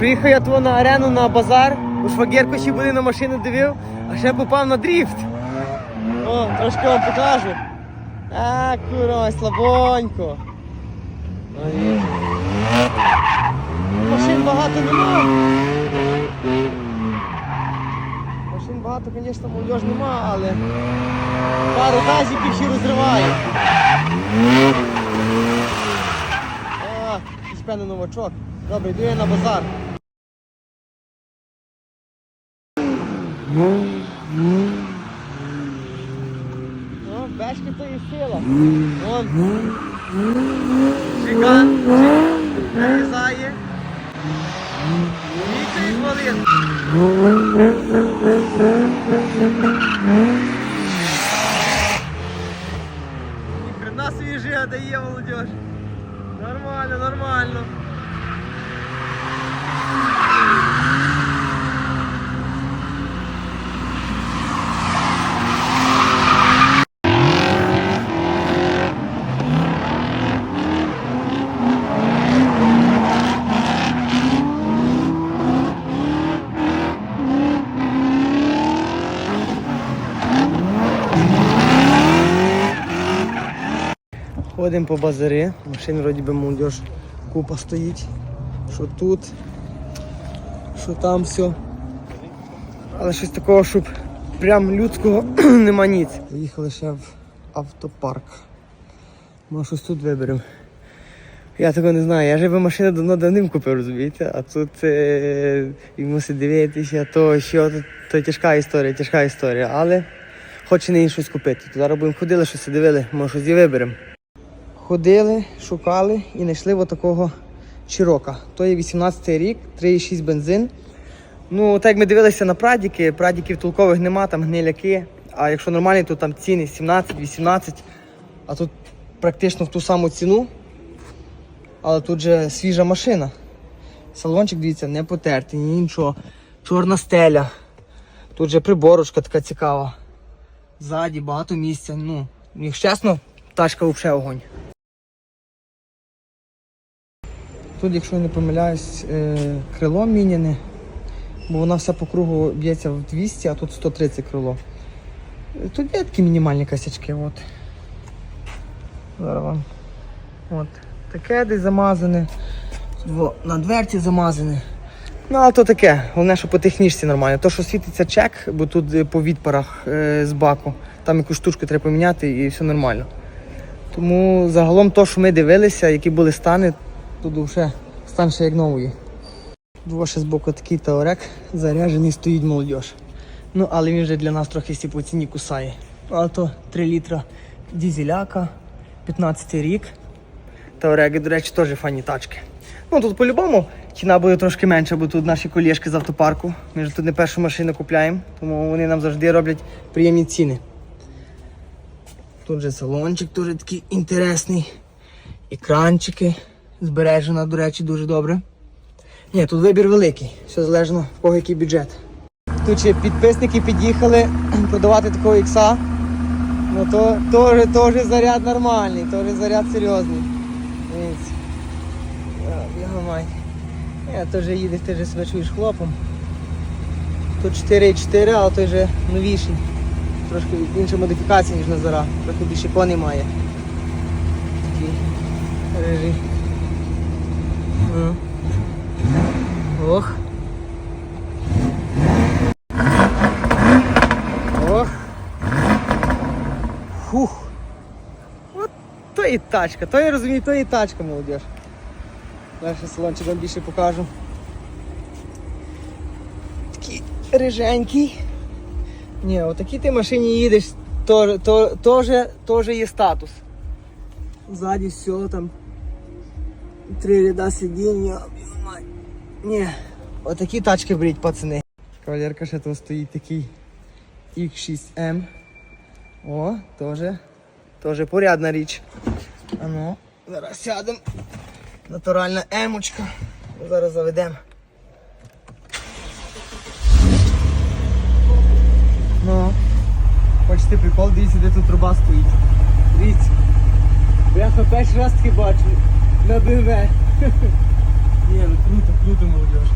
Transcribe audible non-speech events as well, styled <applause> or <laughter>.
Приїхав я того на арену на базар, у швагерку ще були на машину дивив, а ще попав на дріфт. О, трошки вам покажу. А, курва, слабонько. Машин багато нема. Машин багато, звісно, молодіж нема, але пару газиків ще розриває. А, якийсь новачок. Добре, йду я на базар. Ну, бешки то і сила. Жиган. Вирізає. Віка хвилин. Ніхрена собі жига дає. Нормально, нормально. Ходимо по базарі, машин вроді би молодіж купа стоїть. Що тут, що там все. Але щось такого, щоб прям людського <clears throat> нема ніц. Поїхали ще в автопарк. Може щось тут виберемо. Я такого не знаю, я же би машину давно давним купив, розумієте? А тут е, і мусить дивитися, то що, то, то тяжка історія, тяжка історія. Але хоче не щось купити. Зараз будемо ходили, щось дивили, може щось і виберемо. Ходили, шукали і знайшли отакого Чирока. То є 18 рік, 3,6 бензин. Ну, так як ми дивилися на прадіки, прадіків толкових нема, там гниляки. А якщо нормальні, то там ціни 17-18. А тут практично в ту саму ціну. Але тут же свіжа машина. Салончик, дивіться, не потертий, ні нічого. Чорна стеля. Тут же приборочка така цікава. Ззаді багато місця. Ну, якщо чесно, тачка взагалі огонь. Тут, якщо я не помиляюсь, е, крило міняне, бо вона вся по кругу б'ється в 200, а тут 130 крило. Тут є такі мінімальні косячки. От. Зараз вам. От. Таке десь замазане. На дверці замазане. Ну, але то таке, головне, що по технічці нормально. То, що світиться чек, бо тут е, по відпарах е, з баку, там якусь штучку треба поміняти і все нормально. Тому загалом то, що ми дивилися, які були стани, тут вже стан ще як новий. Два ще з боку такий таурек заряджений стоїть молодіж. Ну, але він вже для нас трохи сі по ціні кусає. А то 3 літра дізеляка, 15 рік. Тауреги, до речі, теж фані тачки. Ну тут по-любому ціна буде трошки менша, бо тут наші колєшки з автопарку. Ми ж тут не першу машину купляємо, тому вони нам завжди роблять приємні ціни. Тут же салончик дуже такий інтересний. Екранчики. Збережена, до речі, дуже добре. Ні, тут вибір великий. Все залежно в кого який бюджет. Тут ще підписники під'їхали <clears throat> продавати такого ікса. Ну то теж, теж заряд нормальний, теж заряд серйозний. Дивіться. Я, теж їдеш, ти вже себе чуєш хлопом. Тут 4,4, але той вже новіший. Трошки інша модифікація, ніж Назара. Трохи більше коней має. Такий рижий. Ну. Ох. Ох. Фух. От то і тачка, то я розумію, то і тачка, молодіж. Далі салончик вам більше покажу. Такий риженький. Ні, отакій ти машині їдеш, то, то, тоже є статус. Ззаді все там. Три ряда сидіння. Ні, отакі тачки беріть, пацани. Кавалерка ще тут стоїть такий X6M. О, теж, теж порядна річ. А ну, зараз сядемо. Натуральна емочка. Зараз заведемо. Ну, хочете прикол, дивіться, де тут труба стоїть. Дивіться. Я перший раз таки бачу на БМВ. Ні, ну круто, круто, молодіж.